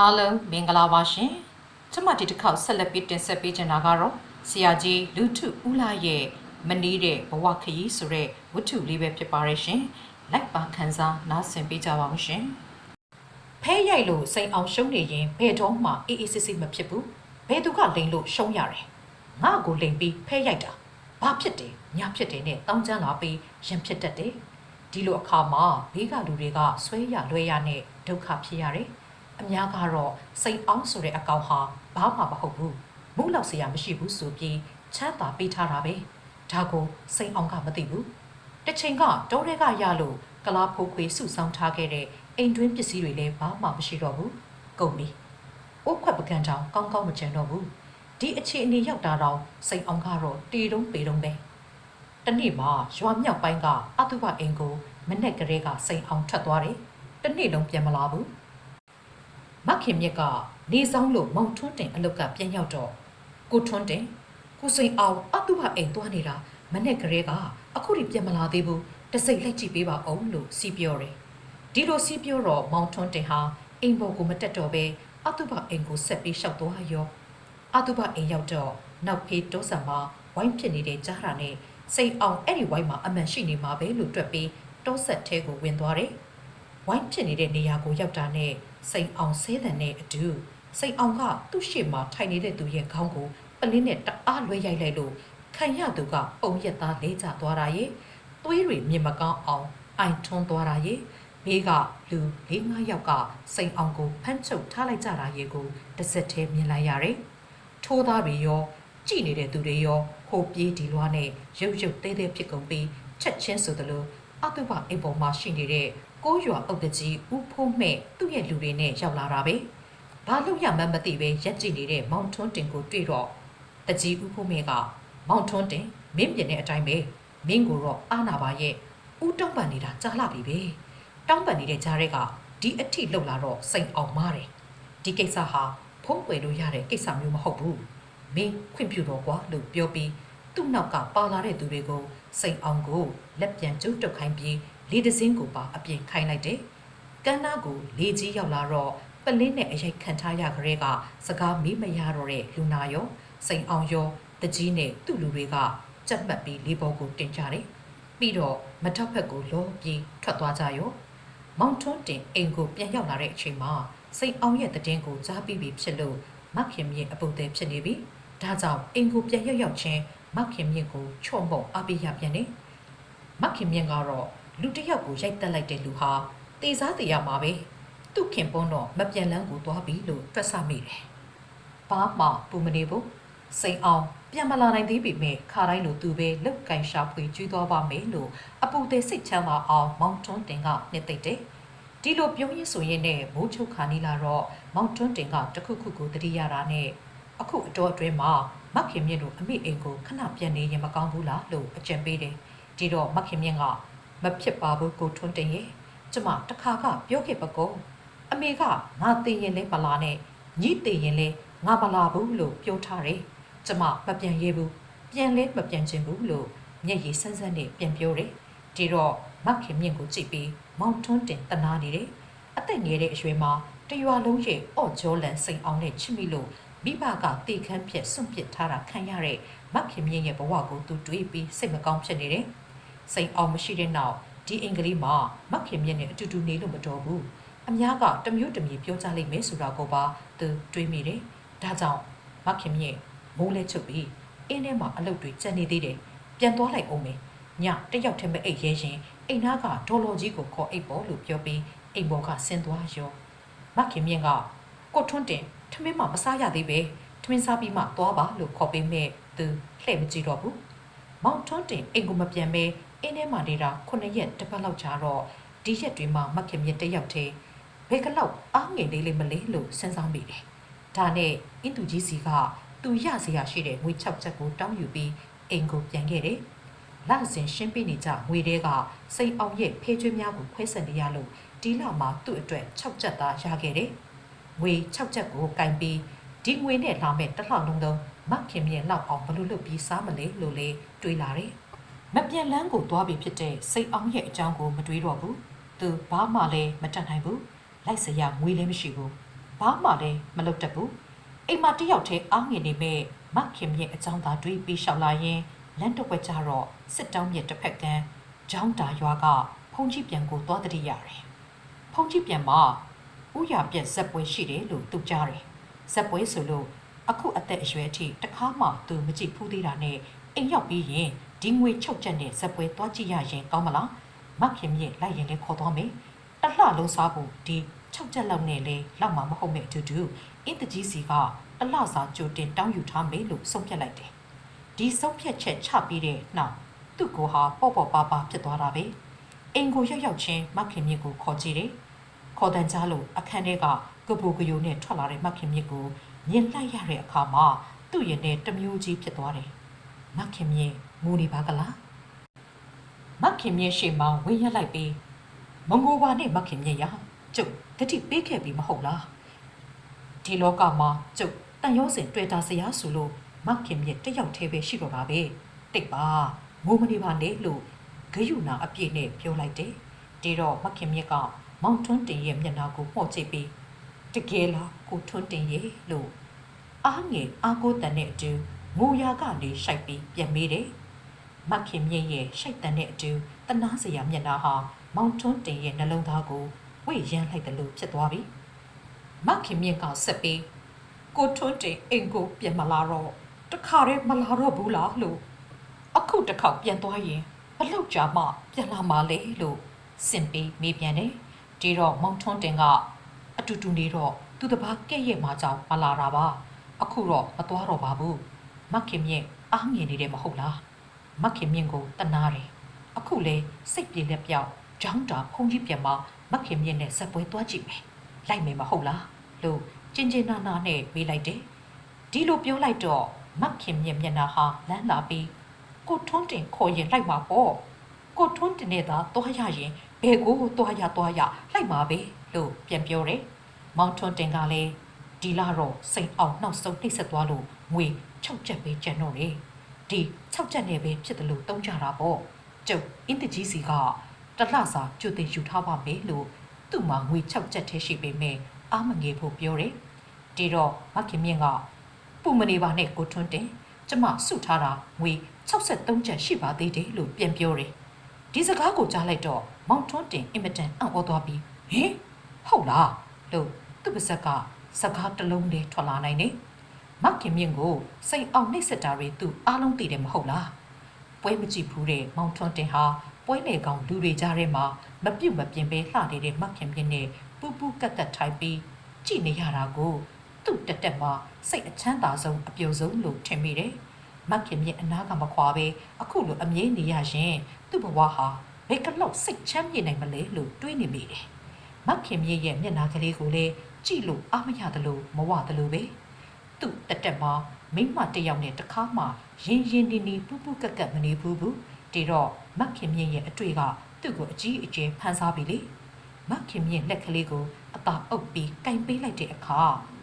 အားလုံးမင်္ဂလာပါရှင်ကျမဒီတစ်ခေါက်ဆက်လက်ပြီးတင်ဆက်ပေးချင်တာကတော့ဆရာကြီးလူထုဦးလာရဲ့မနီးတဲ့ဘဝခရီးဆိုတဲ့ဝတ္ထုလေးပဲဖြစ်ပါရဲ့ရှင်လိုက်ပါခန်းစားနားဆင်ပေးကြပါဦးရှင်ဖဲရိုက်လို့စိန်အောင်ရှုံးနေရင်ဘယ်တော့မှအေးအေးဆေးဆေးမဖြစ်ဘူးဘယ်သူကလိန်လို့ရှုံးရတယ်ငါ့ကိုလိန်ပြီးဖဲရိုက်တာဘာဖြစ်တယ်ညာဖြစ်တယ်နဲ့တောင်းကျမ်းလာပြီးရင်ဖြစ်တတ်တယ်ဒီလိုအခါမှာဘေးကလူတွေကဆွဲရလွဲရနဲ့ဒုက္ခဖြစ်ရတယ် အများကတော့စိတ်အောင်ဆိုတဲ့အကောင်ဟာဘာမှမဟုတ်ဘူးမုလောက်စရာမရှိဘူးဆိုပြီးချမ်းသာပေးထားတာပဲဒါကိုစိတ်အောင်ကမသိဘူးတချိန်ကတောတွေကရလို့ကလားဖိုးခွေစုဆောင်းထားခဲ့တဲ့အိမ်တွင်းပစ္စည်းတွေလည်းဘာမှမရှိတော့ဘူးကုန်ပြီအိုးခွက်ပကံတောင်ကောင်းကောင်းမကျန်တော့ဘူးဒီအခြေအနေရောက်တာတော့စိတ်အောင်ကတော့တီတုံးပေတုံးပဲတနေ့မှရွာမြောက်ပိုင်းကအတုပအိမ်ကိုမနဲ့ကလေးကစိတ်အောင်ထွက်သွားတယ်တနေ့လုံးပြန်မလာဘူး မခင်မြက်ကနေဆောင်လို့မောင်ထွန်းတင်အလုတ်ကပြန်ရောက်တော့ကိုထွန်းတင်ကိုစိန်အောင်အတုပအိမ်သွားနေတာမနဲ့ကလေးကအခုထိပြန်မလာသေးဘူးတစိတ်လိုက်ကြည့်ပေးပါအောင်လို့စီးပြောတယ်ဒီလိုစီးပြောတော့မောင်ထွန်းတင်ဟာအိမ်ပေါ်ကိုမတက်တော့ပဲအတုပအိမ်ကိုဆက်ပြီးရှောက်သွားရောအတုပအိမ်ရောက်တော့နောက်ဖေးတိုးဆံမှာဝိုင်းဖြစ်နေတဲ့ကြားတာနဲ့စိန်အောင်အဲ့ဒီဝိုင်းမှာအမှန်ရှိနေမှာပဲလို့တွက်ပြီးတိုးဆက်ထဲကိုဝင်သွားတယ်ဝိုင်းဖြစ်နေတဲ့နေရာကိုရောက်တာနဲ့စိန်အောင်ဆဲတဲ့နဲ့အတူစိန်အောင်ကသူ့ရှေ့မှာထိုင်နေတဲ့သူရဲ့ခေါင်းကိုပလင်းနဲ့တအားလွှဲရိုက်လိုက်လို့ခံရသူကပုံရက်သားလဲကျသွားတာရဲ့သွေးတွေမြင်မကောင်းအောင်အိုင်ထွန်းသွားတာရဲ့ဘေးကလူ၄၅ယောက်ကစိန်အောင်ကိုဖမ်းချုပ်ထားလိုက်ကြတာရဲ့ကိုတစ်စက်သေးမြင်လိုက်ရတယ်ထိုးသားတွေရောကြည်နေတဲ့သူတွေရောဟိုပြေးဒီလွားနဲ့ရုပ်ရုပ်သေးသေးဖြစ်ကုန်ပြီးချက်ချင်းဆိုသလိုအတုပအိမ်ပေါ်မှာရှိနေတဲ့ ကိုရွာအုတ်တကြီးဦးဖိုးမဲ့သူ့ရဲ့လူတွေနဲ့ရောက်လာတာပဲ။ဘာလို့ရမှန်းမသိပဲရက်ကြည့်နေတဲ့မောင်ထွန်းတင်ကိုတွေ့တော့တကြီးဦးဖိုးမဲ့ကမောင်ထွန်းတင်မင်းပြင်တဲ့အတိုင်းပဲမင်းကိုတော့အာနာပါရဲ့ဦးတောင်းပန်နေတာကြားလာပြီပဲ။တောင်းပန်နေတဲ့ကြားတွေကဒီအထိလှုပ်လာတော့စိန်အောင်မားတယ်။ဒီကိစ္စဟာဖုံးကွယ်လို့ရတဲ့ကိစ္စမျိုးမဟုတ်ဘူး။မင်းခွင့်ပြုတော့ကွာလို့ပြောပြီးသူ့နောက်ကပါလာတဲ့သူတွေကိုစိန်အောင်ကိုလက်ပြန်ကျုပ်တုတ်ခိုင်းပြီး လေတစင်းကိုပါအပြင်ခိုင်းလိုက်တယ်။ကန်းနာကိုလေကြီးရောက်လာတော့ပလင်းနဲ့အရိုက်ခံထားရကြတဲ့ကစကားမေးမရတော့တဲ့လူနာရောစိန်အောင်ရောတကြီးနဲ့သူ့လူတွေကကြက်မှတ်ပြီးလေးဘောကိုတင်ကြတယ်။ပြီးတော့မထောက်ဖက်ကိုလောပြီးထွက်သွားကြရော။မောင်ထွန်းတင်အိမ်ကိုပြန်ရောက်လာတဲ့အချိန်မှာစိန်အောင်ရဲ့တည်င်းကိုကြားပြီးပြီဖြစ်လို့မခင်မြင့်အပုတ်သေးဖြစ်နေပြီ။ဒါကြောင့်အိမ်ကိုပြန်ရောက်ရောက်ချင်းမခင်မြင့်ကိုချော့မုံအပိရပြန်နေ။မခင်မြင့်ကတော့ လူတစ်ယောက်ကိုရိုက်တက်လိုက်တဲ့လူဟာတေစားတေရမှာပဲသူ့ခင်ပွန်းတော့မပြန်လန်းကိုသွားပြီလို့တွက်ဆမိတယ်။ဘာမှပူမနေဘူးစိန်အောင်ပြန်မလာနိုင်သေးပေမဲ့ခါတိုင်းလိုသူပဲလုတ်ကန်ရှာဖွေကျွေးသွားပါမယ်လို့အပူသေးစိတ်ချမ်းသာအောင်မောင်ထွန်းတင်ကနှစ်သိမ့်တယ်။ဒီလိုပြုံးရင်းဆိုရင်နဲ့မိုးချုပ်ခါနီလာတော့မောင်ထွန်းတင်ကတခုခုကိုတတိရတာနဲ့အခုအတော်အတွင်းမှာမခင်မြင့်တို့အမိအိမ်ကိုခဏပြန်နေရင်မကောင်းဘူးလားလို့အကြံပေးတယ်။ဒီတော့မခင်မြင့်က မဖြစ်ပါဘူးကိုထွန်းတင်ရဲ့ကျမတခါကပြောခဲ့ပကောအမေကငါတည်ရင်လဲမလာနဲ့ညီတည်ရင်လဲငါမလာဘူးလို့ပြောထားတယ်ကျမမပြန်ရဲဘူးပြန်လဲမပြန်ချင်ဘူးလို့မျက်ရည်ဆန်းဆန်းနဲ့ပြန်ပြောတယ်ဒီတော့မခင်မြင့်ကိုကြည့်ပြီးမောင်ထွန်းတင်တနာနေတယ်အသက်ငယ်တဲ့အရွယ်မှာတရွာလုံးရဲ့အော့ဂျောလန်စိန်အောင်နဲ့ချစ်မိလို့မိဘကတေခမ်းပြက်စွန့်ပစ်ထားတာခံရတဲ့မခင်မြင့်ရဲ့ဘဝကိုသူတွေးပြီးစိတ်မကောင်းဖြစ်နေတယ် စိန်အောင်မရှိတဲ့နောက်ဒီအင်္ဂလိပ်မှာမခင်မြင့်နဲ့အတူတူနေလို့မတော်ဘူးအများကတမျိုးတမျိုးပြောကြလိမ့်မယ်ဆိုတာကိုပါသူတွေးမိတယ်ဒါကြောင့်မခင်မြင့်မိုးလဲချုပ်ပြီးအင်းထဲမှာအလုပ်တွေကျန်နေသေးတယ်ပြန်သွားလိုက်အောင်မယ်ညတယောက်တည်းမအိတ်ရဲရင်အိမ်သားကဒေါ်လော်ကြီးကိုခေါ်အိတ်ပေါ်လို့ပြောပြီးအိမ်ပေါ်ကဆင်းသွားရောမခင်မြင့်ကကိုထွန်းတင်ထမင်းမှမစားရသေးပဲထမင်းစားပြီးမှသွားပါလို့ခေါ်ပေးမဲ့သူလှည့်မကြည့်တော့ဘူးမောင်ထွန်းတင်အိမ်ကိုမပြန်ပဲအ င်းထဲမှာနေတာခုနှစ်ရက်တစ်ပတ်လောက်ကြာတော့ဒီရက်တွေမှာမခင်မြင့်တစ်ယောက်တည်းဘယ်ကလောက်အားငယ်လေးလေးမလဲလို့စဉ်းစားမိတယ်။ဒါနဲ့အင်းသူကြီးစီကသူရစရာရှိတဲ့ငွေ6ချက်ကိုတောင်းယူပြီးအိမ်ကိုပြန်ခဲ့တယ်။လစဉ်ရှင်းပြနေကြငွေတွေကစိန်အောင်ရဲ့ဖေးကျွေးများကိုခွဲဆက်နေရလို့ဒီလမှာသူ့အတွက်6ချက်သားရခဲ့တယ်။ငွေ6ချက်ကိုကင်ပြီးဒီငွေနဲ့လာမဲ့တစ်လောက်လုံးလုံးမခင်မြင့်လောက်အောင်ဘလို့လုပ်ပြီးစားမလဲလို့လေတွေးလာတယ်။ မပြန်လန်းကိုသွားပြီဖြစ်တဲ့စိတ်အောင်ရဲ့အကြောင်းကိုမတွေးတော့ဘူးသူဘာမှလည်းမတတ်နိုင်ဘူးလိုက်စရာငွေလည်းမရှိဘူးမဘာမှလည်းမလုပ်တတ်ဘူးအိမ်မှာတယောက်တည်းအားငယ်နေမဲ့မခင်ရဲ့အကြောင်းသာတွေးပြီးလျှောက်လာရင်လမ်းတစ်ဝက်ကျတော့စစ်တောင်းမြစ်တစ်ဖက်ကန်းကျောင်းတာရွာကဖုန်ကြီးပြန်ကိုသွားတတိရတယ်ဖုန်ကြီးပြန်မှာဥရပြက်ဇက်ပွဲရှိတယ်လို့သူကြားတယ်ဇက်ပွဲဆိုလို့အခုအသက်အရွယ်အထိတစ်ခါမှသူမကြည့်ဖူးသေးတာနဲ့အိမ်ရောက်ပြီးရင် ဒီငွေချုပ်ချက်နဲ့ဇက်ပွဲသွားကြည့်ရရင်ကောင်းမလားမခင်မြင့်လိုက်ရင်လည်းခေါ်သွားမယ်တလှလုံးစားဖို့ဒီချုပ်ချက်လောက်နဲ့လေလောက်မှာမဟုတ်မဲ့အတူတူအင်းတကြီးစီကတလှစားကြိုတင်တောင်းယူထားမယ်လို့ဆုံးဖြတ်လိုက်တယ်ဒီဆုံးဖြတ်ချက်ချပြီးတဲ့နောက်သူ့ကိုဟာပေါ့ပေါ့ပါပါဖြစ်သွားတာပဲအိမ်ကိုရောက်ရောက်ချင်းမခင်မြင့်ကိုခေါ်ကြည့်တယ်ခေါ်တန်းကြားလို့အခန်းထဲကကပူကယိုနဲ့ထွက်လာတဲ့မခင်မြင့်ကိုမြင်လိုက်ရတဲ့အခါမှာသူ့ရင်ထဲတစ်မျိုးကြီးဖြစ်သွားတယ်မခင်မြင့် ငိုနေပါကလားမခင်မြင့်ရှေ့မှာဝင်းရက်လိုက်ပြီးမငိုပါနဲ့မခင်မြင့်ရကျုပ်တတိပေးခဲ့ပြီမဟုတ်လားဒီလောကမှာကျုပ်တန်ရောစင်တွေ့တာစရာဆိုလို့မခင်မြင့်တယောက်တည်းပဲရှိတော့တာပဲတိတ်ပါငိုမနေပါနဲ့လို့ဂယုနာအပြည့်နဲ့ပြောလိုက်တယ်ဒီတော့မခင်မြင့်ကမောင်ထွန်းတင်ရဲ့မျက်နှာကိုမှော့ကြည့်ပြီးတကယ်လားကိုထွန်းတင်ရဲ့လို့အားငယ်အားကိုးတန်တဲ့အတူငိုရာကနေရှိုက်ပြီးပြန်မေးတယ် မခင်မြင့်ရဲ့ရှိုက်တန်တဲ့အတူတနာစရာမျက်နှာဟာမောင်ထွန်းတင်ရဲ့နှလုံးသားကိုဝိရမ်းလိုက်တယ်လို့ဖြစ်သွားပြီမခင်မြင့်ကဆက်ပြီးကိုထွန်းတင်အိမ်ကိုပြန်မလာတော့တခါတည်းမလာတော့ဘူးလားလို့အခုတစ်ခေါက်ပြန်သွားရင်ဘလောက်ကြာမှပြန်လာမှာလဲလို့စင်ပြီးမေးပြန်တယ်။ဒီတော့မောင်ထွန်းတင်ကအတူတူနေတော့သူတပားကဲ့ရဲ့မှာကြောင့်မလာတာပါ။အခုတော့မသွားတော့ပါဘူး။မခင်မြင့်အားငယ်နေတယ်မဟုတ်လား။ မခင်မြင့်ကိုတနာတယ်။အခုလေစိတ်ပြေလက်ပြောက်ကြောင်းတာဖုန်ကြီးပြန်မှာမခင်မြင့်နဲ့ဆက်ပွဲသွားကြည့်မယ်။လိုက်မယ်မဟုတ်လား။လို့ကျင်ကျင်နာနာနဲ့မေးလိုက်တယ်။ဒီလိုပြောလိုက်တော့မခင်မြင့်မျက်နှာဟာလန်းလာပြီးကိုထွန်းတင်ခေါ်ရင်လိုက်မှာပေါ့ကိုထွန်းတင်နဲ့သာသွားရရင်ဘယ်ကိုသွားရသွားရလိုက်မှာပဲလို့ပြန်ပြောတယ်မောင်ထွန်းတင်ကလည်းဒီလာတော့စိတ်အောင်နှောက်ဆုံးနှိပ်ဆက်သွားလို့ငွေ6ချက်ပဲကျန်တော့တယ် ဒီ6ချက်နဲ့ပဲဖြစ်တယ်လို့တုံးကြတာပေါ့ကျုပ်အင်းတကြီးစီကတလှစာကြိုတင်ယူထားပါမယ်လို့သူ့မှာငွေ6ချက်ထဲရှိပေမဲ့အာမငယ်ဖို့ပြောတယ်ဒီတော့မခင်မြင့်ကပူမနေပါနဲ့ကိုထွန်းတင်ကျမစုထားတာငွေ63ချက်ရှိပါသေးတယ်လို့ပြန်ပြောတယ်။ဒီစကားကိုကြားလိုက်တော့မောင်ထွန်းတင်အင်မတန်အံ့ဩသွားပြီးဟင်ဟုတ်လားလို့သူ့ပါဇက်ကစကားတစ်လုံးလေးထွက်လာနိုင်တယ်။ မခင်မြင့်ကိုစိတ်အောင်နှိပ်စက်တာတွေသူအားလုံးသိတယ်မဟုတ်လား။ပွဲမကြည့်ဘူးတဲ့မောင်ထွန်းတင်ဟာပွဲလေကောင်လူတွေကြားထဲမှာမပြုတ်မပြင်းပဲလှနေတဲ့မခင်မြင့်နဲ့ပူပူကတ်ကတ်ထိုင်ပြီးကြည့်နေရတာကိုသူ့တက်တက်မှာစိတ်အချမ်းသာဆုံးအပြုံဆုံးလို့ထင်မိတယ်။မခင်မြင့်အနာကမခွာပဲအခုလိုအမြဲနေရရင်သူ့ဘဝဟာဘယ်ကလောက်စိတ်ချမ်းမြေနိုင်မလဲလို့တွေးနေမိတယ်။မခင်မြင့်ရဲ့မျက်နှာကလေးကိုလည်းကြည့်လို့အားမရသလိုမဝသလိုပဲ။ သူ့တက်တက်မှာမိမတစ်ယောက်နဲ့တစ်ခါမှရင်ရင်နီနီပူပူကက်ကက်မနေဘူးဘူး။ဒီတော့မခင်မြင့်ရဲ့အတွေ့ကသူ့ကိုအကြီးအကျယ်ဖန်ဆားပြီလေ။မခင်မြင့်လက်ကလေးကိုအသာအုပ်ပြီးကင်ပေးလိုက်တဲ့အခါ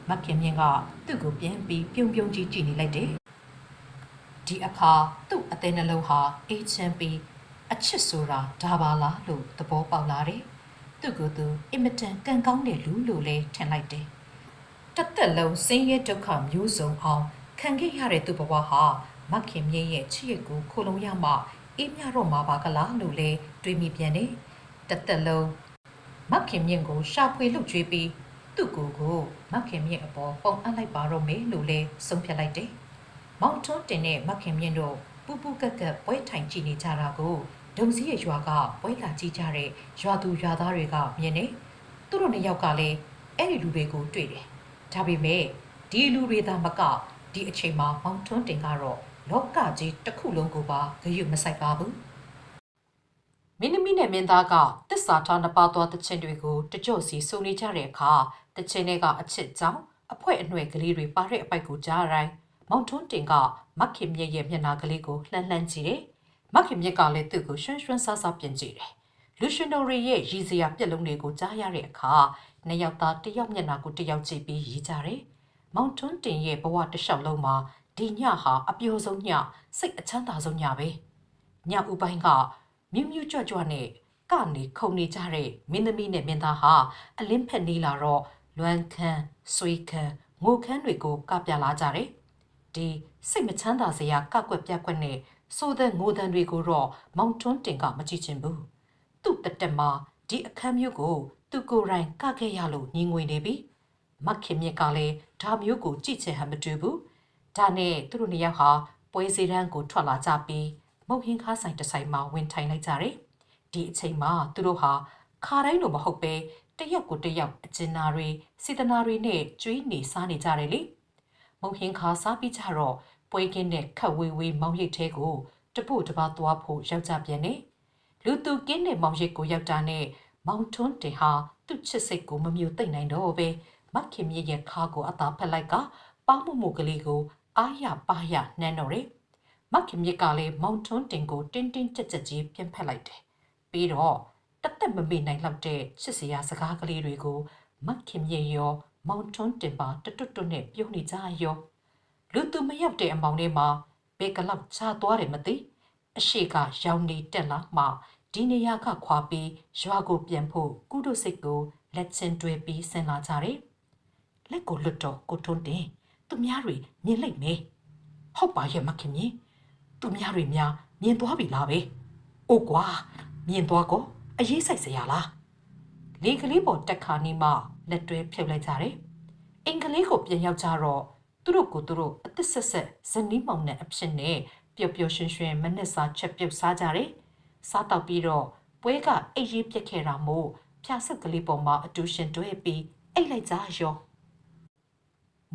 မခင်မြင့်ကသူ့ကိုပြန်ပြီးပြုံပြုံကြီးကြည့်နေလိုက်တယ်။ဒီအခါသူ့အသေးနှလုံးဟာအေးချမ်းပြီးအချစ်ဆိုတာဒါပါလားလို့သဘောပေါက်လာတယ်။သူ့ကိုယ်သူအင်မတန်ကံကောင်းတဲ့လူလို့လည်းထင်လိုက်တယ်။ တစ်သက်လုံးဆင်းရဲဒုက္ခမျိုးစုံအောင်ခံခဲ့ရတဲ့သူ့ဘဝဟာမခင်မြင့်ရဲ့ချစ်ရကိုခိုလုံရမှအေးမြတော့မှာပါကလားလို့လည်းတွေးမိပြန်တယ်။တစ်သက်လုံးမခင်မြင့်ကိုရှာဖွေလုပ်ကြွေးပြီးသူ့ကိုယ်ကိုမခင်မြင့်အပေါ်ပုံအပ်လိုက်ပါတော့မယ်လို့လည်းဆုံးဖြတ်လိုက်တယ်။မောင်ထွန်းတင်နဲ့မခင်မြင့်တို့ပူပူကက်ကက်ပွဲထိုင်ကြည့်နေကြတာကိုဒုံစည်းရဲ့ရွာကပွဲလာကြည့်ကြတဲ့ရွာသူရွာသားတွေကမြင်နေသူတို့နှစ်ယောက်ကလည်းအဲ့ဒီလူတွေကိုတွေ့တယ် ဒါပေမဲ့ဒီလူတွေသာမကဒီအချိန်မှာမောင်ထွန်းတင်ကတော့လောကကြီးတစ်ခုလုံးကိုပါဂရုမစိုက်ပါဘူးမင်းသမီးနဲ့မင်းသားကတစ္ဆာထားနှစ်ပါးသောတခြင်းတွေကိုတကြော့စီစုံနေကြတဲ့အခါတခြင်းတွေကအချစ်ကြောင့်အဖွဲအနှွယ်ကလေးတွေပါတဲ့အပိုက်ကိုကြားတိုင်းမောင်ထွန်းတင်ကမခင်မြက်ရဲ့မျက်နှာကလေးကိုလှမ်းလှမ်းကြည့်တယ်။မခင်မြက်ကလည်းသူ့ကိုရွှန်းရွှန်းဆားဆားပြင်ကြည့်တယ်။လူရှင်တော်ရဲ့ရည်စရာပြက်လုံးတွေကိုကြားရတဲ့အခါ နှစ်ယောက်သားတစ်ယောက်မျက်နှာကိုတစ်ယောက်ကြည့်ပြီးရည်ကြတယ်။မောင်ထွန်းတင်ရဲ့ဘဝတစ်လျှောက်လုံးမှာဒီညဟာအပျော်ဆုံးညစိတ်အချမ်းသာဆုံးညပဲ။ညဦးပိုင်းကမြူးမြူးကြွကြွနဲ့ကနေခုန်နေကြတဲ့မင်းသမီးနဲ့မင်းသားဟာအလင်းဖက်နေလာတော့လွမ်းခန်းဆွေခန်းငိုခန်းတွေကိုကပြလာကြတယ်ဒီစိတ်မချမ်းသာစရာကကွက်ပြက်ကွက်နဲ့စိုးတဲ့ငိုတန်တွေကိုတော့မောင်ထွန်းတင်ကမကြည့်ချင်ဘူးသူ့တက်တက်မှာဒီအခန်းမျိုးကို သူကိုယ်တိုင်ကခဲ့ရလို့ညီငွေနေပြီမခင်မြစ်ကလည်းဒါမျိုးကိုကြည့်ချင်ဟန်မတူဘူးဒါနဲ့သူတို့နှစ်ယောက်ဟာပွဲစည်းတန်းကိုထွက်လာကြပြီးမုတ်ဟင်းခါဆိုင်တစ်ဆိုင်မှာဝင်ထိုင်လိုက်ကြတယ်ဒီအချိန်မှာသူတို့ဟာခါတိုင်းလိုမဟုတ်ပဲတရက်ကိုတရက်အကျဉ်းနာတွေစေတနာတွေနဲ့ကျွေးနေစားနေကြတယ်လေမုတ်ဟင်းခါစားပြီးကြတော့ပွဲကင်းတဲ့ခက်ဝေးဝေးမောင်ရိပ်ထဲကိုတပုတ်တပါသွားဖို့ရောက်ကြပြန်နေလူသူကင်းတဲ့မောင်ရိပ်ကိုရောက်တာနဲ့ မောင်ထွန်းတင်ဟာသူ့ချစ်စိတ်ကိုမမြူသိမ့်နိုင်တော့ပဲမခင်မြရဲ့ခါကိုအသာဖက်လိုက်ကပေါမှုမှုကလေးကိုအာရပါရနှမ်းတော့တယ်မခင်မြကလည်းမောင်ထွန်းတင်ကိုတင်းတင်းကြပ်ကြပ်ကြီးပြန်ဖက်လိုက်တယ်ပြီးတော့တသက်မမေ့နိုင်လောက်တဲ့ချစ်စရာစကားကလေးတွေကိုမခင်မြရော မောင်ထွန်းတင်ပါတွတ်တွတ်နဲ့ပြုံးနေကြရောလူသူမရောက်တဲ့အမောင်လေးမှာဘေကလောက်ချသွားတယ်မသိအရှိကရောင်နေတက်လာမှ ဒီနေရာကခွာပြီးရွာကိုပြန်ဖို့ကုတို့စိတ်ကိုလက်ချင်းတွဲပြီးဆင်လာကြတယ်လက်ကိုလွတ်တော့ကိုထွန်းတင်သူများတွေမြင်လိုက်မယ်ဟုတ်ပါရဲ့မခင်မြင်သူများတွေများမြင်သွားပြီလားပဲအိုးကွာမြင်သွားကောအရေးဆိုင်စရာလားလေကလေးပေါ်တက်ခါနေမှလက်တွဲဖြုတ်လိုက်ကြတယ်အင်္ဂလိပ်ကိုပြန်ရောက်ကြတော့သူတို့ကိုသူတို့အသက်ဆက်ဆက်ဇနီးမောင်နဲ့အဖြစ်နဲ့ပျော်ပျော်ရွှင်ရွှင်မနစ်စာချက်ပြုတ်စားကြတယ် စားတော့ပြီးတော့ပွဲကအိပ်ရေးပြက်ခဲ့တာမို့ဖြာဆက်ကလေးပေါ်မှာအတူရှင်တွဲပြီးအိတ်လိုက်ကြရော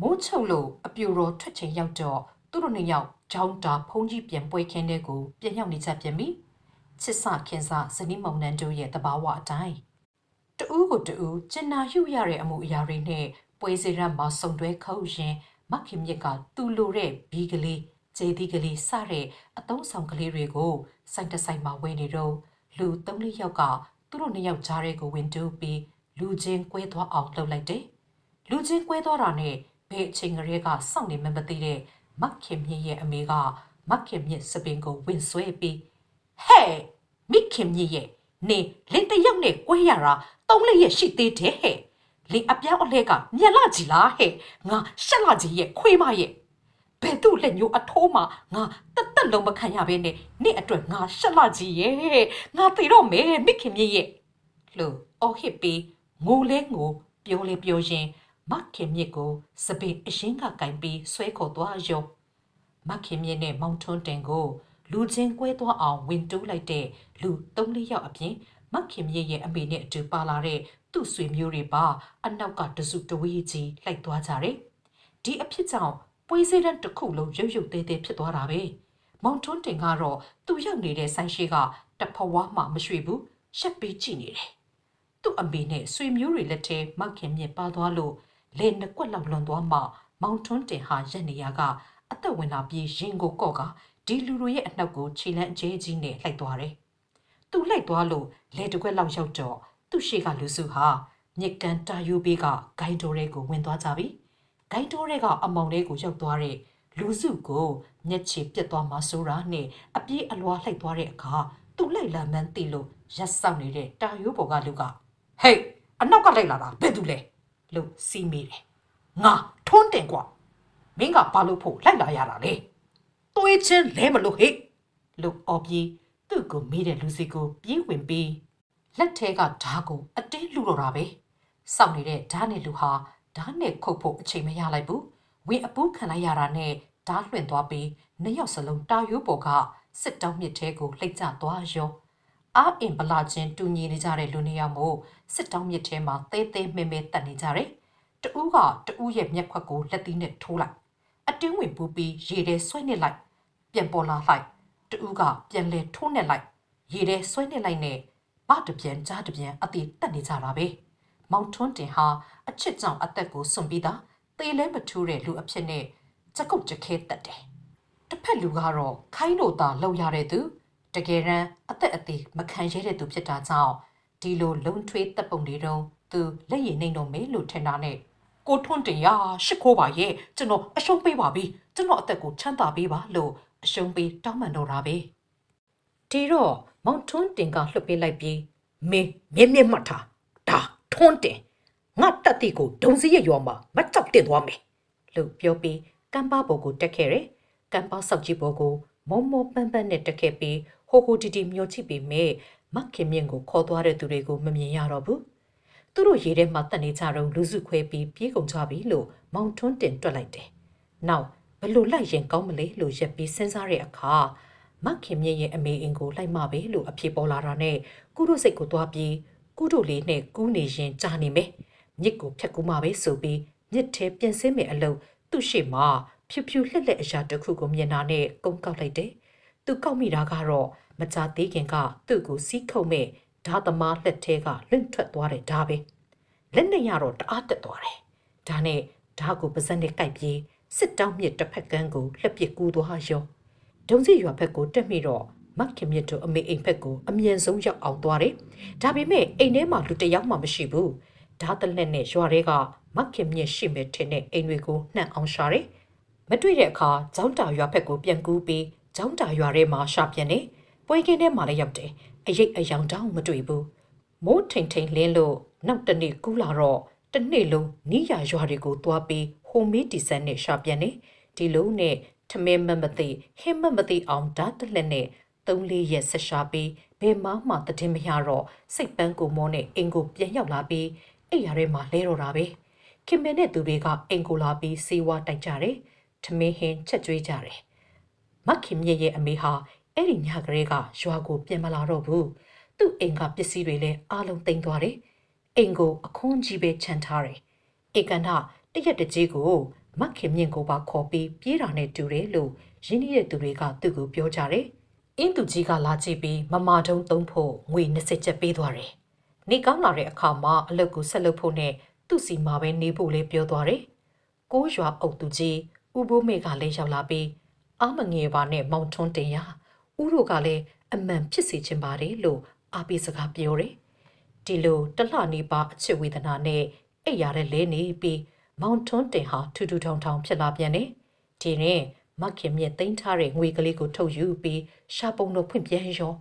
မိုးချုပ်လို့အပြူတော်ထွက်ချိန်ရောက်တော့သူတို့နှစ်ယောက်ကြောင်းတာဖုံးကြီးပြန်ပွဲခင်းတဲ့ကိုပြန်ရောက်နေကြပြန်ပြီချစ်စခင်စဇနီးမောင်နှံတို့ရဲ့တဘာဝအတိုင်းတူးကိုတူးကျင်နာယူရတဲ့အမှုအရာတွေနဲ့ပွဲစီရမှာစုံတွဲခုတ်ရင်မခင်မြစ်ကသူ့လိုတဲ့ဘီကလေး ကျေးသီးကလေးစတဲ့အတုံးဆောင်ကလေးတွေကိုစိုက်တဆိုင်မှာဝယ်နေတော့လူသုံးလေးယောက်ကသူတို့နှစ်ယောက်ကြားထဲကိုဝင်တူးပြီးလူချင်းကွဲသွားအောင်လှုပ်လိုက်တယ်လူချင်းကွဲသွားတာနဲ့ဘယ်အချိန်ကလေးကစောင့်နေမှမသိတဲ့မခင်မြစ်ရဲ့အမေကမခင်မြစ်စပင်ကိုဝင်ဆွဲပြီးဟဲ့မိခင်မြစ်ရဲ့နေလင်တယောက်နဲ့ကွဲရတာသုံးလေးရဲ့ရှိသေးတယ်ဟဲ့လင်အပြောင်းအလဲကမြက်လာကြည်လားဟဲ့ငါရှက်လာကြီးရဲ့ခွေးမရဲ့ ဘယ်သူ့လက်ညိုးအထိုးမှာငါတက်တက်လုံးမခံရဘဲနဲ့နေ့အတွက်ငါရှက်လာကြီးရဲ့ငါသေတော့မယ်မိခင်မြစ်ရဲ့လို့အော်ဟစ်ပြီးငိုလဲငိုပြောလဲပြောရင်မခင်မြစ်ကိုစပင်အရင်ကကင်ပြီးဆွဲခေါ်သွားရောမခင်မြစ်နဲ့မောင်ထွန်းတင်ကို လူချင်းကွဲသွားအောင်ဝင်တိုးလိုက်တဲ့လူ၃လေးယောက်အပြင်မခင်မြစ်ရဲ့အမေနဲ့အတူပါလာတဲ့သူ့ဆွေမျိုးတွေပါအနောက်ကတစုတဝေးကြီးလိုက်သွားကြတယ်ဒီအဖြစ်ကြောင့် ပွဲစည်းတန်းတစ်ခုလုံးရုပ်ရုပ်သေးသေးဖြစ်သွားတာပဲမောင်ထွန်းတင်ကတော့သူရောက်နေတဲ့ဆိုင်ရှိကတဖဝါမှမရွှေဘူးရှက်ပြီးကြည့်နေတယ်သူ့အမေနဲ့ဆွေမျိုးတွေလက်ထဲမခင်မြစ်ပါသွားလို့လေနှစ်ကွက်လောက်လွန်သွားမှမောင်ထွန်းတင်ဟာရက်နေရကအသက်ဝင်လာပြီးရင်ကိုကော့ကဒီလူတွေရဲ့အနှောက်ကိုခြေလန်းအကျဲကြီးနဲ့လှိုက်သွားတယ်။သူလှိုက်သွားလို့လေတစ်ကွက်လောက်ရောက်တော့သူ့ရှေ့ကလူစုဟာမြစ်ကန်တာယူဘေးကဂိုင်းတိုးတွေကိုဝင်သွားကြပြီ။ ဂိုင်းတိုးတွေကအမောင်လေးကိုရောက်သွားတဲ့လူစုကိုမျက်ခြေပြတ်သွားမှဆိုရာနဲ့အပြေးအလွားလှိုက်သွားတဲ့အခါသူ့လိုက်လာမှန်းသိလို့ရက်ဆောက်နေတဲ့တာယူဘော်ကလူကဟေးအနောက်ကလိုက်လာတာဘယ်သူလဲ။လို့စီးမိတယ်။ငါထွန်းတင်กว่าမင်းကဘာလို့ဖို့လိုက်လာရတာလဲ။သွေးချင်းလဲမလို့ဟဲ့လို့အော်ပြီးသူ့ကိုမေးတဲ့လူစီကိုပြေးဝင်ပြီးလက်ထဲကဓားကိုအတင်းလူတော့တာပဲ။စောင့်နေတဲ့ဓားနဲ့လူဟာ ဓားနဲ့ခုတ်ဖို့အချိန်မရလိုက်ဘူး။ဝင်းအပူးခံလိုက်ရတာနဲ့ဓားလွှင့်သွားပြီးနှစ်ယောက်စလုံးတာယိုးပေါ်ကစစ်တောင်းမြစ်ထဲကိုလှိမ့်ကျသွားရော။အားအင်ပလာချင်းတူညီနေကြတဲ့လူနှစ်ယောက်မို့စစ်တောင်းမြစ်ထဲမှာသေးသေးမဲမဲတက်နေကြတယ်။တူးကတူးရဲ့မျက်ခွက်ကိုလက်သီးနဲ့ထိုးလိုက်။အတင်းဝင်ပူပြီးရေထဲဆွဲနစ်လိုက်။ပြန်ပေါ်လာလိုက်။တူးကပြန်လဲထိုးနစ်လိုက်။ရေထဲဆွဲနစ်လိုက်နဲ့ဘာတပြန်ကြားတပြန်အသေးတက်နေကြတာပဲ။ မောင်ထွန်းတင်ဟာအချစ်ကြောင့်အသက်ကိုစွန့်ပြီးသားသေလဲမထူးတဲ့လူအဖြစ်နဲ့ကြက်ကုတ်ကြက်ခဲတက်တယ်။တစ်ဖက်လူကတော့ခိုင်းလို့သာလောက်ရတဲ့သူတကယ်တမ်းအသက်အသေးမခံရတဲ့သူဖြစ်တာကြောင့်ဒီလိုလုံထွေးတပ်ပုံတွေတုံးသူလက်ရည်နှိမ့်တော့မေလို့ထင်တာနဲ့ကိုထွန်းတင်ရရှစ်ခိုးပါရဲ့ကျွန်တော်အရှုံးပေးပါပြီကျွန်တော်အသက်ကိုချမ်းသာပေးပါလို့အရှုံးပေးတောင်းပန်တော့တာပဲဒီတော့မောင်ထွန်းတင်ကလှုပ်ပေးလိုက်ပြီးမင်းမြင်းမြင်းမှတ်ထားဒါ ထွန်းတင်ငငါတက်တီကိုဒုံစည်းရရွာမှာမကြောက်တင်သွားမယ်လို့ပြောပြီးကမ်ပါဘော်ကိုတက်ခဲ့တယ်ကမ်ပါဆောက်ကြီးဘော်ကိုမောမောပန်းပန်းနဲ့တက်ခဲ့ပြီးဟိုဟိုတီတီမျောချိပြီးမဲ့မခင်မြင့်ကိုခေါ်သွားတဲ့သူတွေကိုမမြင်ရတော့ဘူးသူတို့ရေထဲမှာတက်နေကြတော့လူစုခွဲပြီးပြေးကုန်ကြပြီလို့မောင်ထွန်းတင်တွက်လိုက်တယ်နောက်ဘလို့လိုက်ရင်ကောင်းမလဲလို့ရက်ပြီးစဉ်းစားတဲ့အခါမခင်မြင့်ရဲ့အမေအင်ကိုလိုက်မှပဲလို့အဖြေပေါ်လာတာနဲ့ကုတို့စိတ်ကိုသွားပြီး ကုတို့လေးနဲ့ကူးနေရင်ကြာနေမယ်မြစ်ကိုဖြတ်ကူးမှပဲဆိုပြီးမြစ်ထဲပြင်ဆင်မယ်အလုပ်သူ့ရှိမှဖြူဖြူလှက်လက်အရာတစ်ခုကိုမြင်တာနဲ့ကုန်းကောက်လိုက်တယ်သူကောက်မိတာကတော့မကြသေးခင်ကသူ့ကိုစီးခုံမဲ့ဓာသမားလက်ထဲကလွင့်ထွက်သွားတဲ့ဓာပဲလက်နဲ့ရတော့တအားတက်သွားတယ်ဒါနဲ့ဓာကိုပါဇက်နဲ့ကိုက်ပြေးစစ်တောင်းမြစ်တစ်ဖက်ကန်းကိုလှက်ပစ်ကူးသွားရောဒုံစီရွာဘက်ကိုတက်မိတော့ မခင်မြတ်တို့အမေအိမ်ဘက်ကိုအမြန်ဆုံးရောက်အောင်သွားတယ်ဒါပေမဲ့အိမ်ထဲမှာလူတစ်ယောက်မှမရှိဘူးဓာတလက်နဲ့ရွာတွေကမခင်မြတ်ရှိမဲ့ထင်တဲ့အိမ်တွေကိုနှံ့အောင်ရှာတယ်မတွေ့တဲ့အခါကျောင်းတာရွာဘက်ကိုပြန်ကူးပြီးကျောင်းတာရွာထဲမှာရှာပြန်နေပွဲကင်းထဲမှာလည်းရောက်တယ်အရိပ်အယောင်တောင်မတွေ့ဘူးမိုးထိန်ထိန်လင်းလို့နောက်တနေ့ကူးလာတော့တစ်နေ့လုံးနီးရရွာတွေကိုသွားပြီးဟိုမီတီဆန်နဲ့ရှာပြန်နေဒီလိုနဲ့ထမင်းမမသိဟင်းမမသိအောင်ဓာတ်တလက်နဲ့ သုံးလေးရက်ဆက်ရှာပြီးဘယ်မှမှတည်မရတော့စိတ်ပန်းကိုမောနဲ့အင်ကိုပြန်ရောက်လာပြီးအိယာထဲမှာလဲတော့တာပဲခင်မင်းနဲ့သူတွေကအိမ်ကိုလာပြီးစေးဝါတိုက်ကြတယ်ထမင်းဟင်းချက်ကျွေးကြတယ်မခင်မြရဲ့အမေဟာအဲ့ဒီညကလေးကရွာကိုပြန်မလာတော့ဘူးသူ့အိမ်ကပစ္စည်းတွေလည်းအားလုံးတင်သွားတယ်အိမ်ကိုအခွန်ကြီးပဲခြံထားတယ်ဧကန်ထတရက်တကြီးကိုမခင်မြင့်ကိုပါခေါ်ပြီးပြေးတာနဲ့တူတယ်လို့ရင်းနှီးတဲ့သူတွေကသူ့ကိုပြောကြတယ် အင်းသူကြီးကလာကြည့်ပြီးမမတုံးသုံးဖို့ငွေ20ကျပ်ပေးသွားတယ်နေကောင်းလာတဲ့အခါမှာအလုပ်ကိုဆက်လုပ်ဖို့နဲ့သူ့စီမှာပဲနေဖို့လေးပြောသွားတယ်ကိုးရွာအုပ်သူကြီးဥပိုးမေကလည်းရောက်လာပြီးအာမငယ်ပါနဲ့မောင်ထွန်းတင်ရဥတို့ကလည်းအမှန်ဖြစ်စေချင်ပါတယ်လို့အားပေးစကားပြောတယ်ဒီလိုတလှနေပါအချစ်ဝေဒနာနဲ့အိပ်ရတဲ့လဲနေပြီးမောင်ထွန်းတင်ဟာထူထူထောင်ထောင်ဖြစ်လာပြန်တယ်ဒီနေ့ မခင်မြင့်သိမ်းထားတဲ့ငွေကလေးကိုထုတ်ယူပြီးရှာပုံတော့ဖွင့်ပြန်ရော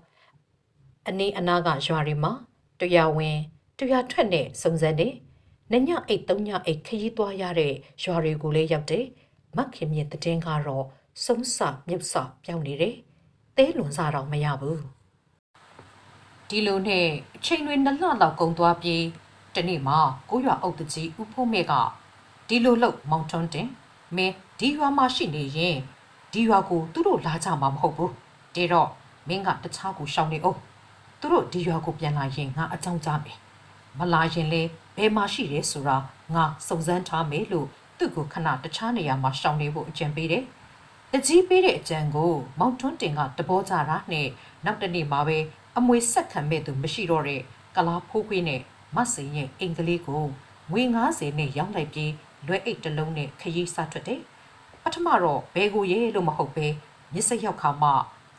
အနည်းအနားကရွာတွေမှာတရားဝင်တရားထွက်နဲ့စုံစမ်းတယ်။နညအိတ်သုံးညအိတ်ခရီးသွားရတဲ့ရွာတွေကိုလည်းရောက်တယ်။မခင်မြင့်တဲ့တင်းကတော့စုံစမြုပ်စပြောင်းနေတယ်။တဲလွန်စားတော့မရဘူး။ဒီလိုနဲ့အချိန်တွေနှစ်လလောက်ကုန်သွားပြီးတနေ့မှာကိုရွာအုပ်တကြီးဥဖို့မဲကဒီလိုလို့မောင်ထွန်းတင် မင်းဒီရွာမှာရှိနေရင်ဒီရွာကိုသူတို့လာကြမှာမဟုတ်ဘူး။ဒါတော့မင်းကတခြားကိုရှောင်နေအောင်သူတို့ဒီရွာကိုပြန်လာရင်ငါအကြောင်းကြားမယ်မလာရင်လေဘယ်မှာရှိတယ်ဆိုတာငါစုံစမ်းထားမယ်လို့သူ့ကိုခဏတခြားနေရာမှာရှောင်နေဖို့အကြံပေးတယ်တကြီးပေးတဲ့အကြံကိုမောင်ထွန်းတင်ကတဘောကြတာနဲ့နောက်တနေ့မှာပဲအမွေဆက်ခံမဲ့သူမရှိတော့တဲ့ကလားဖိုးခွေးနဲ့မစိန်ရဲ့အင်္ဂလိပ်ကိုငွေ90နဲ့ရောင်းလိုက်ပြီး လွယ်အိတ်တစ်လုံးနဲ့ခရီးစားထွက်တယ်ပထမတော့ဘဲကိုရဲလို့မဟုတ်ပဲမြစ်စက်ရောက်ခါမှ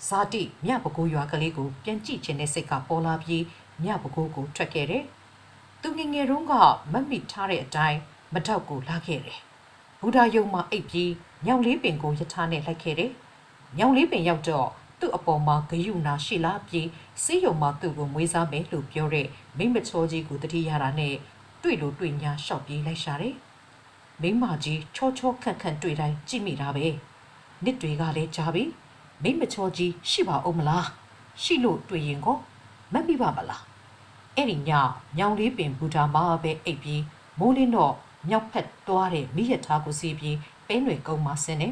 ဇာတိမြပကိုးရွာကလေးကိုပြန်ကြည့်ခြင်းနဲ့စိတ်ကပေါ်လာပြီးမြပကိုးကိုထွက်ခဲ့တယ်။သူငငယ်တုန်းကမတ်မိထားတဲ့အတိုင်းမတောက်ကိုလာခဲ့တယ်။ဘူဒါယုံမှာအိပ်ပြီးညောင်လေးပင်ကိုယထာနဲ့လိုက်ခဲ့တယ်။ညောင်လေးပင်ရောက်တော့သူ့အပေါ်မှာဂယုနာရှိလာပြီးစေးရုံမှာသူ့ကိုမွေးစားမယ်လို့ပြောတဲ့မိမချောကြီးကိုတတိရတာနဲ့တွေ့လို့တွေ့ညာရှောက်ပြေးလိုက်ရှာတယ်။ မိမကြီးချောချောခန့်ခန့်တွေ့တိုင်းကြည့်မိတာပဲ။နစ်တွေကလည်းကြားပြီးမိမချောကြီးရှိပါဦးမလားရှိလို့တွေ့ရင်ကိုမတ်မိပါမလားအဲ့ဒီညညောင်လေးပင်ဘူတာမှာပဲအိပ်ပြီးမိုးလင်းတော့မြောက်ဖက်သွားတဲ့မိရထားကိုစီးပြီးပဲຫນွေကုန်းမှာဆင်းနေ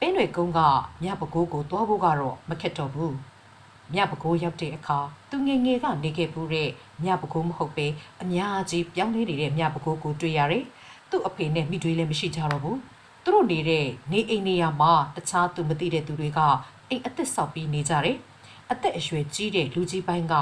ပဲຫນွေကုန်းကမြပကိုးကိုသွားဖို့ကတော့မခက်တော့ဘူးမြပကိုးရောက်တဲ့အခါသူငယ်ငယ်ကနေခဲ့ဘူးတဲ့မြပကိုးမဟုတ်ပဲအများကြီးပြောင်းလဲနေတဲ့မြပကိုးကိုတွေ့ရတယ် သူ့အဖေနဲ့မိတွေးလည်းမရှိကြတော့ဘူးသူတို့နေတဲ့နေအိမ်နေရာမှာတခြားသူမသိတဲ့သူတွေကအိမ်အသက်ဆောက်ပြီးနေကြတယ်။အသက်အရွယ်ကြီးတဲ့လူကြီးပိုင်းကဥ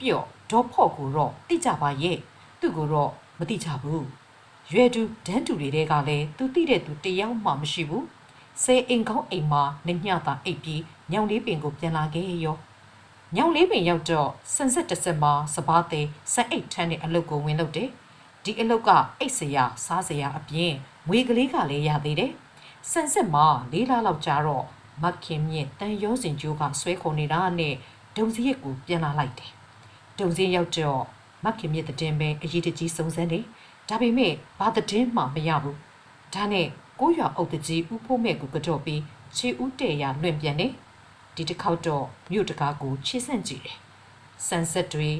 ပြော့ဒေါ်ဖော့ကိုတော့တိကြပါရဲ့သူ့ကိုတော့မတိကြဘူး။ရွယ်တူဒန်းတူတွေကလည်းသူတိတဲ့သူတယောက်မှမရှိဘူး။ဆဲအိမ်ကောင်းအိမ်မှာနှညတာအိပ်ပြီးညောင်လေးပင်ကိုပြန်လာခဲ့ရော။ညောင်လေးပင်ရောက်တော့စံဆက်တစ်ဆက်မှာစပားသေးစံအိတ်ထန်းတဲ့အလုပ်ကိုဝင်လုပ်တယ်။ ဒီအလုပ်ကအိတ်စရာစားစရာအပြင်ငွေကလေးကလည်းရသေးတယ်။ဆန်စစ်မှာလေးလားလောက်ကြာတော့မခင်မြင့်တန်ရောစင်ကျိုးကဆွဲခုံနေတာနဲ့ဒုံစရက်ကိုပြန်လာလိုက်တယ်။ဒုံစရက်ရောက်တော့မခင်မြင့်တဲ့တင်ပဲအရေးတကြီးစုံစမ်းတယ်။ထဒါပေမဲ့ဘာသတင်းမှမရဘူးဒါနဲ့ကိုရွာအုပ်တကြီးဥဖိုးမဲ့ကိုကြော့ပြီးခြေဦးတဲ့ရလွင့်ပြန်နေဒီတစ်ခေါက်တော့မြို့တကားကိုခြေဆန့်ကြည့်တယ်ဆန်ဆက်တွေ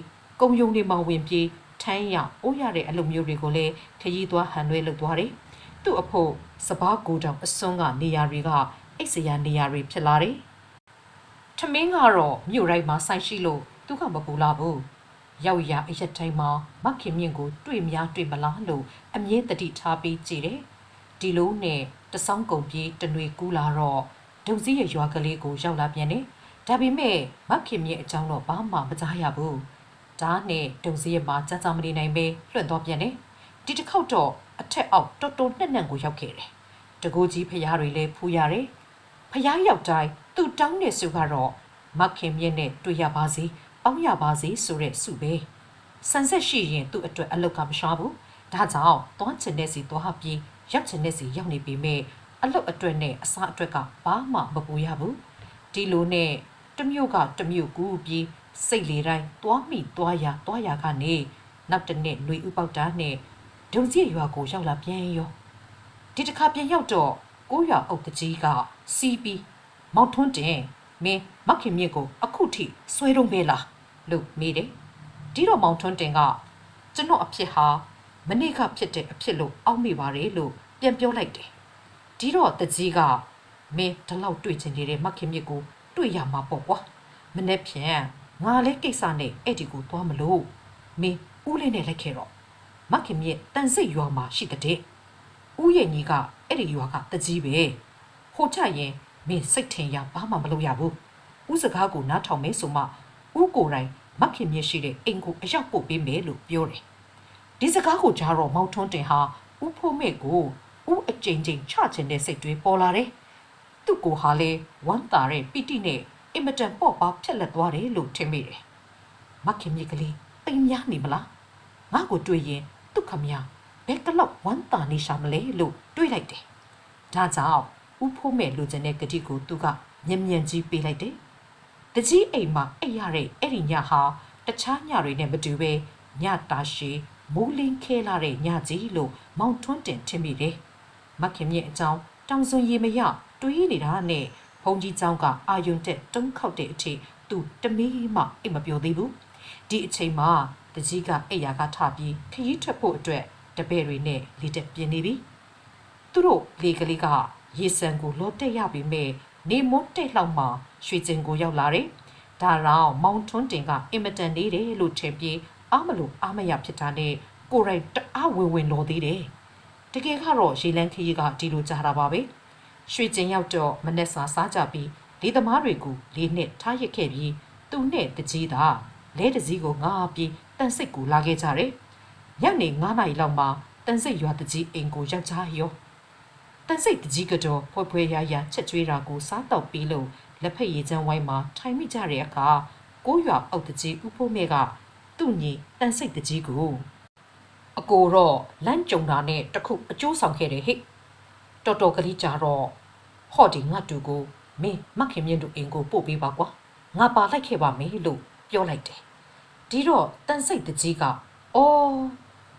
ကုံယုံတွေမှဝင်ပြေး ထိုင်းရအိုးရတဲ့အလုပ်မျိုးတွေကိုလည်းခရီးသွားဟန်ရွေးလုပ်သွားတယ်သူ့အဖို့စပားကိုတောင်အစွန်းကနေရာတွေကအိတ်စရာနေရာတွေဖြစ်လာတယ်ထမင်းကတော့မြို့တိုင်းမှာဆိုင်ရှိလို့သူကမပူလာဘူးရောက်ရအရက်တိုင်းမှာမခင်မြင့်ကို တွေ့များတွေ့မလားလို့အမြဲတတိထားပြီးကြည်တယ်ဒီလိုနဲ့တဆောင်းကုန်ပြေးတနွေကူးလာတော့ဒုံစည်းရဲ့ရွာကလေးကိုရောက်လာပြန်တယ်ဒါပေမဲ့မခင်မြင့်အကြောင်းတော့ဘာမှမကြားရဘူး ဒါနဲ့ဒုံစည်းရဲ့မှာစမ်းစာမနေနိုင်ပဲလွှင့်သွားပြန်တယ်ဒီတစ်ခေါက်တော့အထက်အောက်တော်တော်နှက်နှက်ကိုရောက်ခဲ့တယ်တကူကြီးဖျားတွေလည်းဖူးရတယ်ဖျားရောက်တိုင်းသူ့တောင်းတဲ့စုကတော့မခင်မြင့်နဲ့တွေ့ရပါစေပေါင်းရပါစေဆိုတဲ့စုပဲဆန်ဆက်ရှိရင်သူ့အတွက်အလုတ်ကမရှားဘူးဒါကြောင့်သွားချင်တဲ့စီသွားပြီးရောက်ချင်တဲ့စီရောက်နေပြီမဲ့အလုတ်အတွက်နဲ့အစားအတွက်ကဘာမှမပူရဘူးဒီလိုနဲ့တစ်မျိုးကတစ်မျိုးကူးပြီး စိတ်လေတိုင်းသွားမိသွားရသွားရကနေနောက်တစ်နေ့ຫນွေဥပေါက်တာနဲ့ဒုံစီရွာကိုရောက်လာပြန်ရောဒီတစ်ခါပြန်ရောက်တော့ကိုရွာအုပ်တကြီးကစီးပြီးမောက်ထွန်းတင်မင်းမခင်မြင့်ကိုအခုထိဆွဲတော့ပဲလားလို့မေးတယ်ဒီတော့မောင်ထွန်းတင်ကကျွန်တော်အဖြစ်ဟာမနေ့ကဖြစ်တဲ့အဖြစ်လို့အောက်မိပါတယ်လို့ပြန်ပြောလိုက်တယ်ဒီတော့တကြီးကမင်းဒီလောက်တွေ့ချင်နေတဲ့မခင်မြင့်ကိုတွေ့ရမှာပေါ့ကွာမနေ့ဖြန် ငါလည်းကိစ္စနဲ့အဲ့ဒီကိုသွားမလို့မင်းဦးလေးနဲ့လိုက်ခဲ့တော့မခင်မြင့်တန်စိတ်ရွာမှာရှိတဲ့ဦးရဲ့ညီကအဲ့ဒီရွာကတကြီးပဲဟိုချရင်မင်းစိတ်ထင်ရဘာမှမလုပ်ရဘူးဦးစကားကိုနားထောင်မဲဆိုမှဦးကိုယ်တိုင်မခင်မြင့်ရှိတဲ့အိမ်ကိုအရောက်ပို့ပေးမယ်လို့ပြောတယ်ဒီစကားကိုကြားတော့မောင်ထွန်းတင်ဟာဦးဖို့မဲ့ကိုဦးအကြိမ်ကြိမ်ချချင်တဲ့စိတ်တွေပေါ်လာတယ်သူ့ကိုဟာလေဝမ်းသာတဲ့ပီတိနဲ့ အင်မတန်ပေါ့ပါဖြက်လက်သွားတယ်လို့ထင်မိတယ်မခင်မြင့်ကလေးပိန်များနေမလားငါ့ကိုတွေ့ရင်သူ့ခမရဘယ်ကလောက်ဝမ်းသာနေရှာမလဲလို့တွေးလိုက်တယ်ဒါကြောင့်ဦးဖိုးမဲ့လူကျင်တဲ့ဂတိကိုသူကမြ мян ကြီးပေးလိုက်တယ်တကြီးအိမ်မှာအိပ်ရတဲ့အဲ့ဒီညဟာတခြားညတွေနဲ့မတူပဲညတာရှည်မိုးလင်းခဲလာတဲ့ညကြီးလို့မောင်ထွန်းတင်ထင်မိတယ်။မခင်မြင့်အကြောင်းတောင်စွန်ရေမရတွေးနေတာနဲ့ ဘုံကြီးเจ้าကအာယွန်တက်တုံးခောက်တဲ့အထိသူတမီးမှအိတ်မပြောသေးဘူး။ဒီအချိန်မှာတကြီးကအိပ်ရာကထပြီးခရီးထွက်ဖို့အတွက်တပည့်တွေနဲ့လေတက်ပြင်းနေပြီ။သူတို့လေကလေးကရေစံကိုလောတက်ရပြီမဲ့နေမွန်းတက်လောက်မှရွှေကျင်ကိုရောက်လာတယ်။ဒါတော့မောင်ထွန်းတင်ကအင်မတန်နေတယ်လို့ထင်ပြီးအားမလို့အားမရဖြစ်တာနဲ့ကိုယ်တိုင်တအားဝင်ဝင်လော်သေးတယ်။တကယ်ကတော့ရေလန်းခရီးကဒီလိုကြားတာပါပဲ။ ရွှေကျင်ရောက်တော့မနဲ့စာစားကြပြီးလေသမားတွေကိုလေးနှစ်ထားရစ်ခဲ့ပြီးသူနဲ့တကြီးသာလဲတစည်းကိုငားပြီးတန်စိတ်ကိုလာခဲ့ကြတယ်။ညနေ9နာရီလောက်မှာတန်စိတ်ရွာတကြီးအိမ်ကိုရောက်ကြရော။တန်စိတ်တကြီးကတော့ဖွဲဖွဲရရချက်ကျွေးတာကိုစားတော့ပြီးလို့လက်ဖက်ရည်ချမ်းဝိုင်းမှာထိုင်မိကြတဲ့အခါကိုရွာအုပ်တကြီးဥဖို့မဲကသူ့ညီတန်စိတ်တကြီးကိုအကိုတော့လမ်းကြုံတာနဲ့တခုအကျိုးဆောင်ခဲ့တယ်ဟိ တော်တော်ကလေးကြတော့ဟော့ဒီငါတူကိုမင်းမခင်မြင့်တို့အိမ်ကိုပို့ပေးပါကွာငါပါလိုက်ခဲ့ပါမယ်လို့ပြောလိုက်တယ်ဒီတော့တန်စိတ်တကြီးကအော်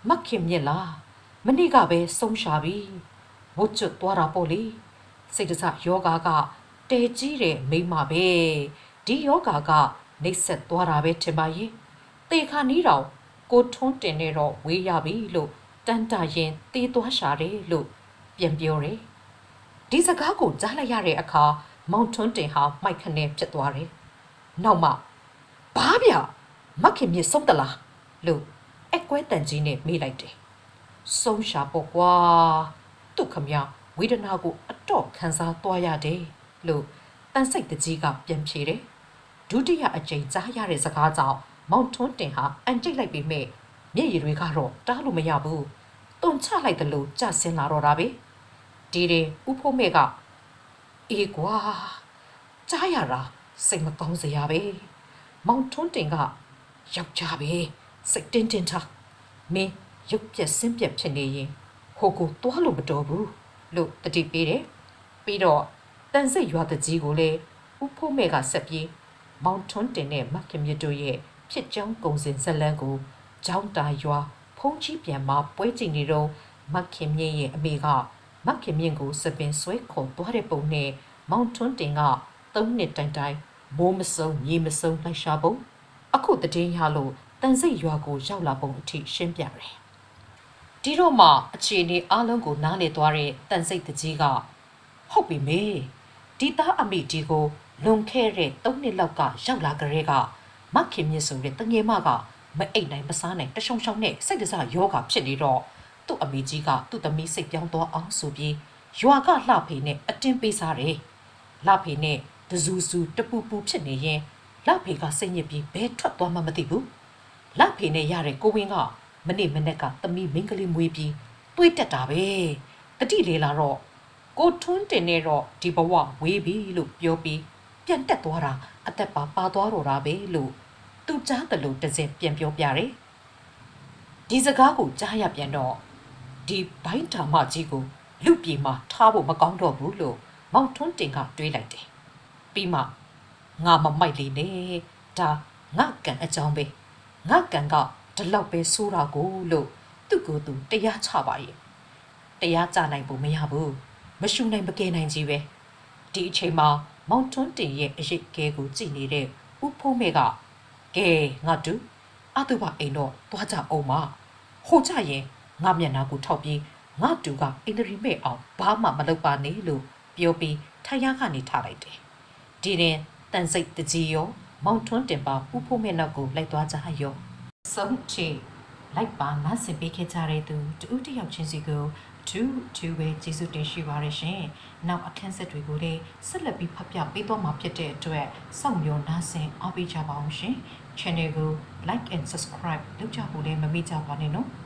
မခင်မြင့်လားမနေ့ကပဲဆုံးရှာပြီဝတ်ကျွတ်သွားတာပေါ့လေစိတ်တစယောဂါကတဲကြီးတဲ့မိမပဲဒီယောဂါကနှိပ်ဆက်သွားတာပဲထင်ပါရဲ့တေခါနီးတော်ကိုထွန်းတင်နေတော့ဝေးရပြီလို့တန်တာရင်တေးသွားရှာတယ်လို့ ပြန်ပြောတယ်ဒီစကားကိုကြားလိုက်ရတဲ့အခါမောင်ထွန်းတင်ဟာမိုက်ခနဲ့ဖြစ်သွားတယ်နောက်မှဘာဗျမခင်မြေဆုံးတလားလို့အကွဲတန်ကြီးနဲ့မေးလိုက်တယ်ဆုံးရှာပေါ့ကွာသူ့ခမရဝေဒနာကိုအတော့ခံစားသွားရတယ်လို့တန်စိတ်တကြီးကပြန်ဖြေတယ်ဒုတိယအကြိမ်ကြားရတဲ့စကားကြောင့်မောင်ထွန်းတင်ဟာအန်ကျိတ်လိုက်ပေမဲ့မျက်ရည်တွေကတော့တားလို့မရဘူးတုံချလိုက်တယ်လို့ကြဆင်းလာတော့တာပဲ ဒီရင်ဥဖို့မဲကအေးကွာကြားရတာစိတ်မကောင်းစရာပဲမောင်ထွန်းတင်ကယောက်ျားပဲစိတ်တင်းတင်းထားမင်းရုပ်ပြက်ဆင်းပြက်ဖြစ်နေရင်ဟိုကိုတွားလို့မတော်ဘူးလို့တတိပေးတယ်ပြီးတော့တန်စိတ်ရွာတကြီးကိုလည်းဥဖို့မဲကဆက်ပြေးမောင်ထွန်းတင်နဲ့မခင်မြတ်တို့ရဲ့ဖြစ်ကြောင်းကုံစင်ဇက်လန်းကိုကျောင်းတာရွာဖဖုံးကြီးပြန်มาပွဲကြည့်နေတော့မခင်မြင့်ရဲ့အမေက မခင်မြင့်ကိုစပင်ဆွဲခေါ်သွားတဲ့ပုံနဲ့မောင်ထွန်းတင်ကသုံးနှစ်တိုင်တိုင်မိုးမစုံမြေမစုံလိုက်ရှာပုံအခုတည်င်းရလို့တန်စိတ်ရွာကိုရောက်လာပုံအထိရှင်းပြတယ်ဒီတော့မှအခြေအနေအလုံးကိုနားလေသွားတဲ့တန်စိတ်တကြီးကဟုတ်ပြီမေဒီသားအမိဒီကိုလွန်ခဲ့တဲ့၃နှစ်လောက်ကရောက်လာကြတဲ့ကမခင်မြင့်ဆိုတဲ့တငယ်မကမအိတ်နိုင်မစားနိုင်တရှုံရှုံနဲ့စိတ်တစယောဂဖြစ်နေတော့ သူ့အမိကြီးကသူ့သမီးစိတ်ပြောင်းသွားအောင်ဆိုပြီးရွာကလှဖေနဲ့အတင်းပေးစားတယ်လှဖေနဲ့တဇူဇူတပူပူဖြစ်နေရင်လှဖေကစိတ်ညစ်ပြီးဘဲထွက်သွားမှမသိဘူးလှဖေနဲ့ရတဲ့ကိုဝင်းကမနေ့မနေ့ကသမီးမင်းကလေးမွေးပြီးတွေးတက်တာပဲတတိလေလာတော့ကိုထွန်းတင်နေတော့ဒီဘဝဝေးပြီလို့ပြောပြီးပြန်တက်သွားတာအသက်ပါပါသွားတော့တာပဲလို့သူကြားတယ်လို့တစ်စက်ပြန်ပြောပြတယ်ဒီစကားကိုကြားရပြန်တော့ ဒီဘိုင်းဓမ္မကြီးကိုလူပြေမှာထားဖို့မကောင်းတော့ဘူးလို့မောင်ထွန်းတင်ကတွေးလိုက်တယ်ပြီးမှငါမမိုက်လေနဲ့ဒါငါကံအကြောင်းပဲငါကံကဒီလောက်ပဲဆိုးတာကိုလို့သူ့ကိုယ်သူတရားချပါရဲ့တရားကြနိုင်ဖို့မရဘူးမရှူနိုင်မကယ်နိုင်ကြီးပဲဒီအချိန်မှာမောင်ထွန်းတင်ရဲ့အရေးကဲကိုကြည်နေတဲ့ဦးဖုံးမဲကကဲငါတူအတူပါအိမ်တော့သွားကြအောင်မဟိုကြရင် ငါမျက်နှာကိုထောက်ပြီးငါတူကအင်ဒရီမဲ့အောင်ဘာမှမလုပ်ပါနဲ့လို့ပြောပြီးထိုင်ရကနေထားလိုက်တယ်ဒီရင်တန်စိတ်တကြီးရောမောင်ထွန်းတင်ပါဦးဖုံးမဲနောက်ကိုလိုက်သွားကြရောဆုံးချေလိုက်ပါနားဆင်ပေးခဲ့ကြတဲ့သူတူဦးတစ်ယောက်ချင်းစီကို2 2ပဲကျေးဇူးတင်ရှိပါရရှင်။နောက်အခန်းဆက်တွေကိုလည်းဆက်လက်ပြီးဖတ်ပြပေးသွားမှာဖြစ်တဲ့အတွက်စောင့်မျှော်နားဆင်အားပေးကြပါအောင်ရှင်။ Channel ကို like and subscribe လုပ်ကြဖို့လည်းမမေ့ကြပါနဲ့နော်။